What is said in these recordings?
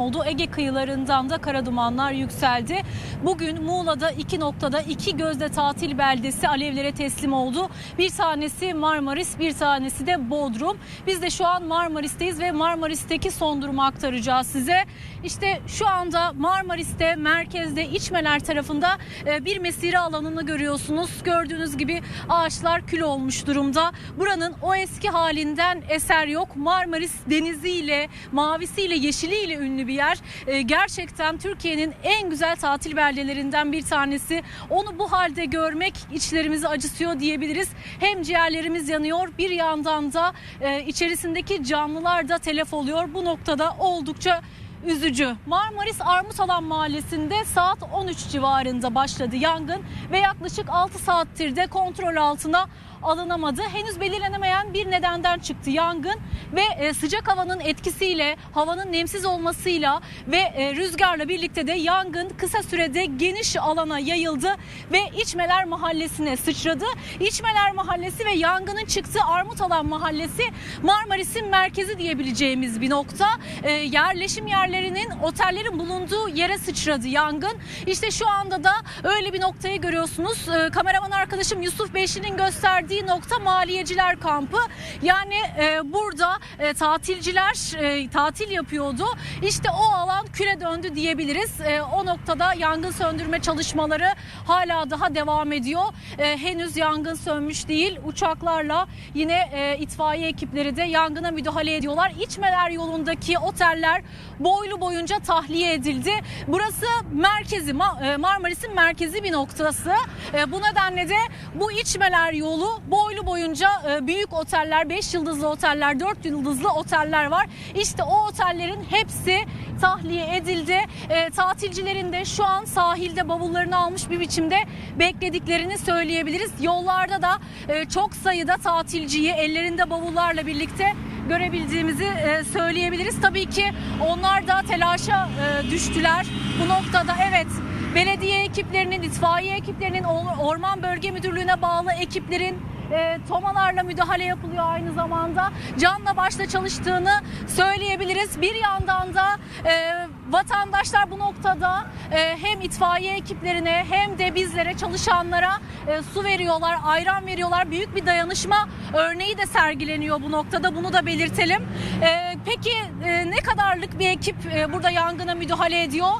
oldu. Ege kıyılarından da kara dumanlar yükseldi. Bugün Muğla'da iki noktada iki gözde tatil beldesi alevlere teslim oldu. Bir tanesi Marmaris, bir tanesi de Bodrum. Biz de şu an Marmaris'teyiz ve Marmaris'teki son durumu aktaracağız size. İşte şu anda Marmaris'te, merkezde, İçmeler tarafında e, bir mesire alanını görüyorsunuz. Gördüğünüz gibi ağaçlar kül olmuş durumda. Buranın o eski halinden eser yok. Marmaris deniziyle, mavisiyle, yeşiliyle ünlü bir yer. E, gerçekten Türkiye'nin en güzel tatil beldelerinden bir tanesi. Onu bu halde görmek içlerimizi acıtıyor diyebiliriz. Hem ciğerlerimiz yanıyor bir yandan da e, içerisindeki canlılar da telef oluyor. Bu noktada oldukça üzücü. Marmaris Armutalan Mahallesi'nde saat 13 civarında başladı yangın ve yaklaşık 6 saattir de kontrol altına alınamadı. Henüz belirlenemeyen bir nedenden çıktı yangın ve e, sıcak havanın etkisiyle, havanın nemsiz olmasıyla ve e, rüzgarla birlikte de yangın kısa sürede geniş alana yayıldı ve İçmeler Mahallesi'ne sıçradı. İçmeler Mahallesi ve yangının çıktığı Armutalan Mahallesi Marmaris'in merkezi diyebileceğimiz bir nokta. E, yerleşim yerlerinin, otellerin bulunduğu yere sıçradı yangın. İşte şu anda da öyle bir noktayı görüyorsunuz. Kameraman arkadaşım Yusuf Beşli'nin gösterdiği nokta maliyeciler kampı. Yani e, burada e, tatilciler e, tatil yapıyordu. İşte o alan küre döndü diyebiliriz. E, o noktada yangın söndürme çalışmaları hala daha devam ediyor. E, henüz yangın sönmüş değil. Uçaklarla yine e, itfaiye ekipleri de yangına müdahale ediyorlar. İçmeler yolundaki oteller boylu boyunca tahliye edildi. Burası merkezi e, Marmaris'in merkezi bir noktası. E, bu nedenle de bu içmeler yolu boylu boyunca e, büyük oteller, 5 yıldızlı oteller, 4 yıldızlı oteller var. İşte o otellerin hepsi tahliye edildi. E, tatilcilerin de şu an sahilde bavullarını almış bir biçimde beklediklerini söyleyebiliriz. Yollarda da e, çok sayıda tatilciyi ellerinde bavullarla birlikte görebildiğimizi söyleyebiliriz. Tabii ki onlar da telaşa düştüler. Bu noktada evet belediye ekiplerinin, itfaiye ekiplerinin, or- orman bölge müdürlüğüne bağlı ekiplerin e, tomalarla müdahale yapılıyor aynı zamanda. Canla başla çalıştığını söyleyebiliriz. Bir yandan da e, vatandaşlar bu noktada e, hem itfaiye ekiplerine hem de bizlere çalışanlara e, su veriyorlar, ayran veriyorlar. Büyük bir dayanışma örneği de sergileniyor bu noktada. Bunu da belirtelim. E, peki e, ne kadarlık bir ekip e, burada yangına müdahale ediyor?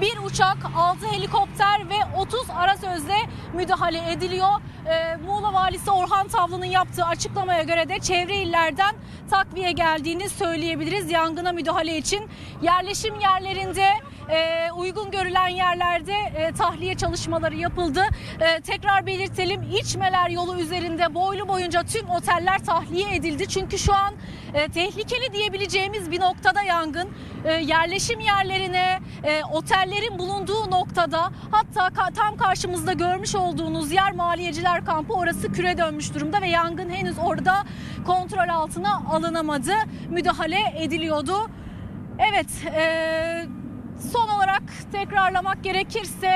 Bir uçak, 6 helikopter ve 30 ara sözle müdahale ediliyor. Ee, Muğla Valisi Orhan Tavlı'nın yaptığı açıklamaya göre de çevre illerden takviye geldiğini söyleyebiliriz yangına müdahale için. Yerleşim yerlerinde e, uygun görülen yerlerde e, tahliye çalışmaları yapıldı. E, tekrar belirtelim İçmeler yolu üzerinde boylu boyunca tüm oteller tahliye edildi. Çünkü şu an e, tehlikeli diyebileceğimiz bir noktada yangın. E, yerleşim yerlerine, e, otellerin bulunduğu noktada hatta ka- tam karşımızda görmüş olduğunuz yer maliyeciler kampı orası küre dönmüş durumda ve yangın henüz orada kontrol altına alınamadı. Müdahale ediliyordu. Evet, e, son olarak tekrarlamak gerekirse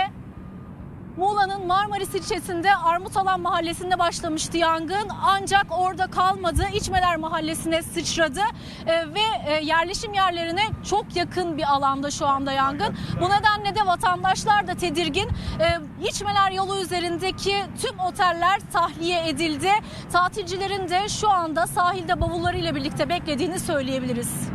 Muğla'nın Marmaris ilçesinde Armutalan mahallesinde başlamıştı yangın. Ancak orada kalmadı. İçmeler mahallesine sıçradı Ee, ve e, yerleşim yerlerine çok yakın bir alanda şu anda yangın. Bu nedenle de vatandaşlar da tedirgin. Ee, İçmeler yolu üzerindeki tüm oteller tahliye edildi. Tatilcilerin de şu anda sahilde bavullarıyla birlikte beklediğini söyleyebiliriz.